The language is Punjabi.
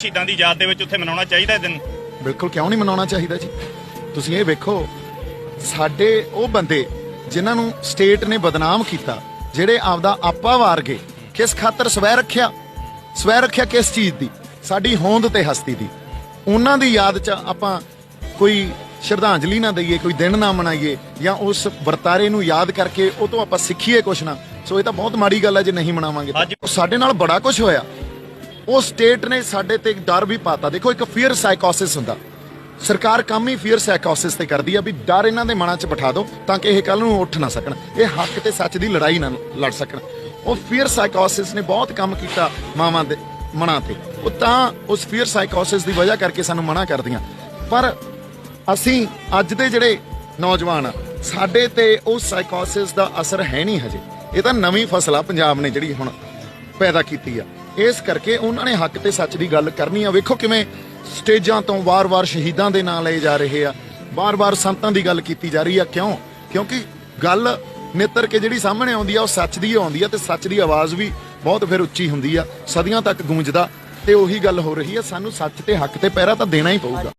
ਸ਼ਹੀਦਾਂ ਦੀ ਯਾਦ ਦੇ ਵਿੱਚ ਉੱਥੇ ਮਨਾਉਣਾ ਚਾਹੀਦਾ ਇਹ ਦਿਨ। ਬਿਲਕੁਲ ਕਿਉਂ ਨਹੀਂ ਮਨਾਉਣਾ ਚਾਹੀਦਾ ਜੀ? ਤੁਸੀਂ ਇਹ ਵੇਖੋ ਸਾਡੇ ਉਹ ਬੰਦੇ ਜਿਨ੍ਹਾਂ ਨੂੰ ਸਟੇਟ ਨੇ ਬਦਨਾਮ ਕੀਤਾ ਜਿਹੜੇ ਆਪਦਾ ਆਪਾ ਵਾਰ ਗਏ ਕਿਸ ਖਾਤਰ ਸਵੈ ਰੱਖਿਆ? ਸਵੈ ਰੱਖਿਆ ਕਿਸ ਚੀਜ਼ ਦੀ? ਸਾਡੀ ਹੋਂਦ ਤੇ ਹਸਤੀ ਦੀ। ਉਹਨਾਂ ਦੀ ਯਾਦ 'ਚ ਆਪਾਂ ਕੋਈ ਸ਼ਰਧਾਂਜਲੀ ਨਾ ਦਈਏ ਕੋਈ ਦਿਨ ਨਾ ਮਨਾਈਏ ਜਾਂ ਉਸ ਵਰਤਾਰੇ ਨੂੰ ਯਾਦ ਕਰਕੇ ਉਹ ਤੋਂ ਆਪਾਂ ਸਿੱਖੀਏ ਕੁਛ ਨਾ। ਸੋ ਇਹ ਤਾਂ ਬਹੁਤ ਮਾੜੀ ਗੱਲ ਹੈ ਜੇ ਨਹੀਂ ਮਨਾਵਾਂਗੇ ਸਾਡੇ ਨਾਲ ਬੜਾ ਕੁਝ ਹੋਇਆ। ਉਹ ਸਟੇਟ ਨੇ ਸਾਡੇ ਤੇ ਇੱਕ ਡਰ ਵੀ ਪਾਤਾ। ਦੇਖੋ, ਇੱਕ ਫੀਅਰ ਸਾਈਕੋਸਿਸ ਹੁੰਦਾ। ਸਰਕਾਰ ਕੰਮ ਹੀ ਫੀਅਰ ਸਾਈਕੋਸਿਸ ਤੇ ਕਰਦੀ ਆ ਵੀ ਡਰ ਇਹਨਾਂ ਦੇ ਮਨਾਂ 'ਚ ਬਿਠਾ ਦਿਓ ਤਾਂ ਕਿ ਇਹ ਕੱਲ ਨੂੰ ਉੱਠ ਨਾ ਸਕਣ। ਇਹ ਹੱਕ ਤੇ ਸੱਚ ਦੀ ਲੜਾਈ ਨਾ ਲੜ ਸਕਣ। ਉਹ ਫੀਅਰ ਸਾਈਕੋਸਿਸ ਨੇ ਬਹੁਤ ਕੰਮ ਕੀਤਾ ਮਾਵਾਂ ਦੇ ਮਨਾਂ ਤੇ। ਉਹ ਤਾਂ ਉਸ ਫੀਅਰ ਸਾਈਕੋਸਿਸ ਦੀ ਵਜ੍ਹਾ ਕਰਕੇ ਸਾਨੂੰ ਮਨਾ ਕਰਦੀਆਂ। ਪਰ ਅਸੀਂ ਅੱਜ ਦੇ ਜਿਹੜੇ ਨੌਜਵਾਨ ਆ, ਸਾਡੇ ਤੇ ਉਹ ਸਾਈਕੋਸਿਸ ਦਾ ਅਸਰ ਹੈ ਨਹੀਂ ਹਜੇ। ਇਹ ਤਾਂ ਨਵੀਂ ਫਸਲ ਆ, ਪੰਜਾਬ ਨੇ ਜਿਹੜੀ ਹੁਣ ਪੈਦਾ ਕੀਤੀ ਆ। ਇਸ ਕਰਕੇ ਉਹਨਾਂ ਨੇ ਹੱਕ ਤੇ ਸੱਚ ਦੀ ਗੱਲ ਕਰਨੀ ਆ। ਵੇਖੋ ਕਿਵੇਂ ਸਟੇਜਾਂ ਤੋਂ ਵਾਰ-ਵਾਰ ਸ਼ਹੀਦਾਂ ਦੇ ਨਾਂ ਲਏ ਜਾ ਰਹੇ ਆ। ਵਾਰ-ਵਾਰ ਸੰਤਾਂ ਦੀ ਗੱਲ ਕੀਤੀ ਜਾ ਰਹੀ ਆ। ਕਿਉਂ? ਕਿਉਂਕਿ ਗੱਲ ਨੇਤਰ ਕੇ ਜਿਹੜੀ ਸਾਹਮਣੇ ਆਉਂਦੀ ਆ, ਉਹ ਸੱਚ ਦੀ ਆਉਂਦੀ ਆ ਤੇ ਸੱਚ ਦੀ ਆਵਾਜ਼ ਵੀ ਬਹੁਤ ਫਿਰ ਉੱਚੀ ਹੁੰਦੀ ਆ। ਸਦੀਆਂ ਤੱਕ ਗੂੰਜਦਾ ਤੇ ਉਹੀ ਗੱਲ ਹੋ ਰਹੀ ਆ। ਸਾਨੂੰ ਸੱਚ ਤੇ ਹੱਕ ਤੇ ਪਹਿਰਾ ਤਾਂ ਦੇਣਾ ਹੀ ਪਊਗਾ।